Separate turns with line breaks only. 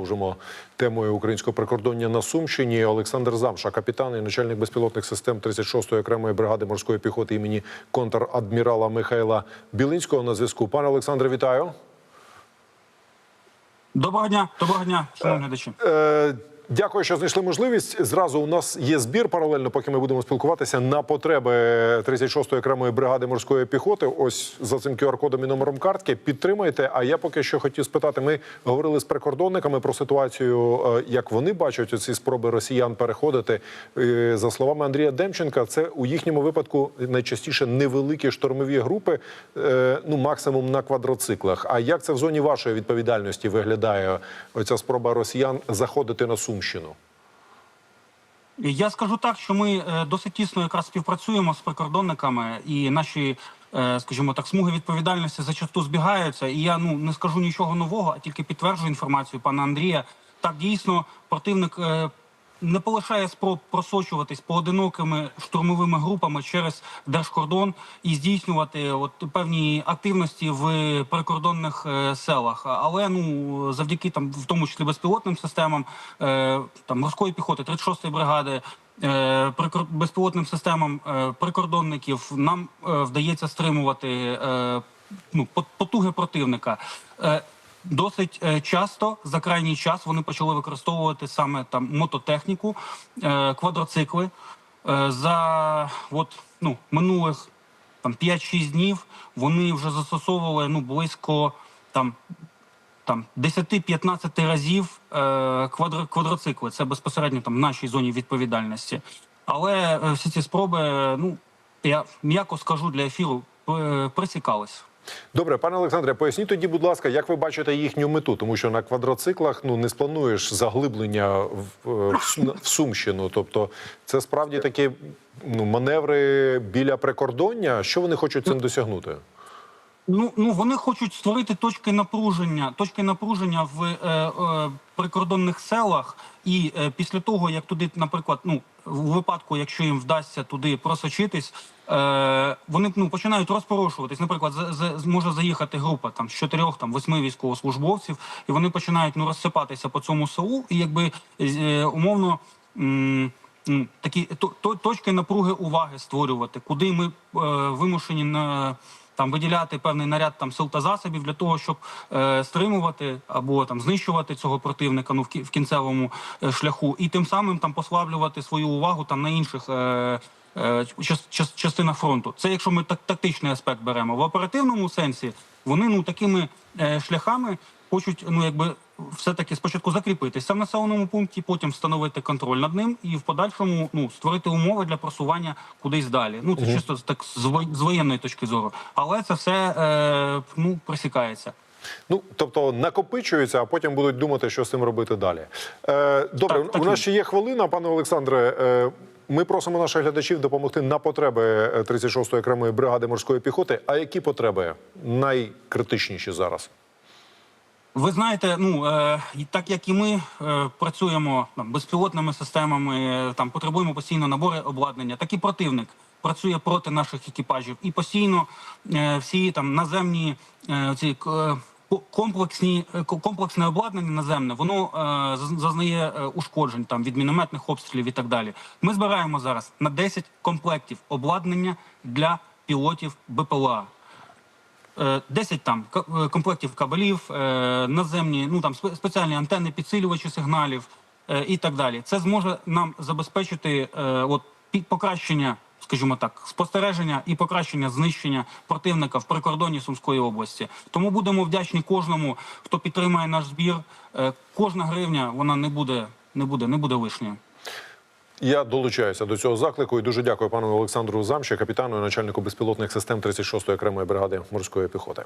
Продовжимо темою українського прикордоння на Сумщині. Олександр Замша, капітан і начальник безпілотних систем 36-ї окремої бригади морської піхоти імені контр-адмірала Михайла Білинського на зв'язку. Пане Олександре, вітаю.
Доброго дня, доброго дня, шановні глядачі.
Дякую, що знайшли можливість. Зразу у нас є збір паралельно, поки ми будемо спілкуватися на потреби 36-ї окремої бригади морської піхоти. Ось за цим QR-кодом і номером картки. Підтримайте. А я поки що хотів спитати. Ми говорили з прикордонниками про ситуацію, е, як вони бачать ці спроби росіян переходити. Е, За словами Андрія Демченка, це у їхньому випадку найчастіше невеликі штурмові групи, е, ну максимум на квадроциклах. А як це в зоні вашої відповідальності виглядає оця спроба росіян заходити на Сумщину?
Я скажу так, що ми е, досить тісно якраз співпрацюємо з прикордонниками, і наші, е, скажімо так, смуги відповідальності зачасту збігаються. І я ну не скажу нічого нового, а тільки підтверджую інформацію пана Андрія. Так дійсно противник. Е, Не полишає спроб просочуватись поодинокими штурмовими групами через держкордон і здійснювати от певні активності в прикордонних е, селах. Але ну завдяки там, в тому числі безпілотним системам, е, там морської піхоти, 36-ї бригади, е, безпілотним системам е, прикордонників нам е, вдається стримувати е, ну, потуги противника. Досить е, часто за крайній час вони почали використовувати саме там мототехніку, е, квадроцикли. Е, за от, ну, минулих там 5-6 днів вони вже застосовували ну, близько там, там 10-15 разів квадро, квадроцикли. Це безпосередньо там в нашій зоні відповідальності. Але всі ці спроби, ну я м'яко скажу для ефіру, присікались.
Добре, пане Олександре, поясніть тоді, будь ласка, як ви бачите їхню мету, тому що на квадроциклах ну не сплануєш заглиблення в, в, в Сумщину. Тобто, це справді такі ну, маневри біля прикордоння. Що вони хочуть цим досягнути?
Ну, ну вони хочуть створити точки напруження, точки напруження в е, е, прикордонних селах, і е, після того, як туди, наприклад, ну у випадку, якщо їм вдасться туди просочитись, е, вони ну починають розпорошуватись. Наприклад, з, з, заїхати група там з чотирьох там восьми військовослужбовців, і вони починають ну розсипатися по цьому селу, і якби е, умовно. м, Такі то, то, точки напруги уваги створювати, куди ми е, вимушені на там виділяти певний наряд там сил та засобів для того, щоб е, стримувати або там знищувати цього противника ну в, кі- в кінцевому е, шляху, і тим самим там послаблювати свою увагу там на інших. Е, частина час- час- частинах фронту. Це якщо ми так тактичний аспект беремо. В оперативному сенсі вони ну такими е, шляхами хочуть ну якби все-таки спочатку закріпитися в населеному пункті, потім встановити контроль над ним і в подальшому ну створити умови для просування кудись далі. Ну це чисто так з воєнної точки зору. Але це все е, ну присікається.
Ну тобто накопичуються, а потім будуть думати, що з цим робити далі. Е, добре,
Так, так
у нас ще є хвилина, пане Олександре. Е, ми просимо наших глядачів допомогти на потреби е, 36-ї окремої бригади морської піхоти. А які потреби найкритичніші зараз?
Ви знаєте, ну е, так як і ми е, працюємо там, безпілотними системами, там потребуємо постійно набори обладнання, так і противник працює проти наших екіпажів, і постійно е, всі там наземні е, ці е, комплексні е, комплексне обладнання наземне, воно е, зазнає е, ушкоджень там від мінометних обстрілів і так далі. Ми збираємо зараз на 10 комплектів обладнання для пілотів БПЛА. Е, 10 там ка- е, комплектів кабелів, е, наземні, ну там спе- спеціальні антенни, підсилювачі сигналів е, і так далі. Це зможе нам забезпечити е, от покращення, скажімо так, спостереження і покращення знищення противника в прикордонні Сумської області. Тому будемо вдячні кожному, хто підтримає наш збір. Е, Кожна гривня вона не буде, не буде, не буде лишньою.
Я долучаюся до цього заклику і дуже дякую пану Олександру Замші, капітану і начальнику безпілотних систем 36-ї окремої бригади морської піхоти.